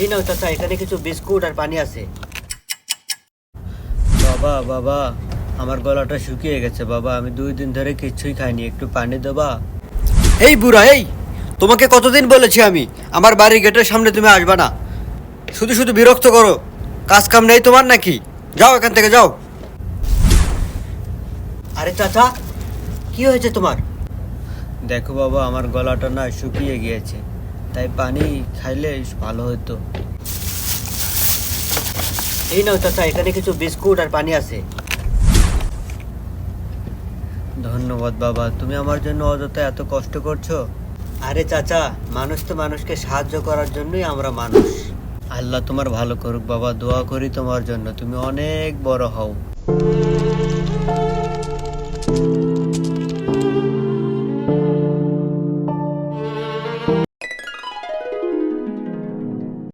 এই নাও চাচা এখানে কিছু বিস্কুট আর পানি আছে। বাবা বাবা আমার গলাটা শুকিয়ে গেছে বাবা আমি দুই দিন ধরে কিচ্ছুই খাইনি একটু পানি দেবা? এই বুড়া এই তোমাকে কতদিন বলেছি আমি আমার বাড়ির গেটের সামনে তুমি আসবে না। শুধু শুধু বিরক্ত করো কাজ কাম নেই তোমার নাকি? যাও এখান থেকে যাও। আরে চাচা কি হয়েছে তোমার? দেখো বাবা আমার গলাটা না শুকিয়ে গিয়েছে। তাই পানি খাইলে ভালো হতো এই নাও চাচা, এখানে কিছু বিস্কুট আর পানি আছে। ধন্যবাদ বাবা, তুমি আমার জন্য অযথা এত কষ্ট করছ। আরে চাচা, মানুষ তো মানুষকে সাহায্য করার জন্যই আমরা মানুষ। আল্লাহ তোমার ভালো করুক বাবা, দোয়া করি তোমার জন্য, তুমি অনেক বড় হও।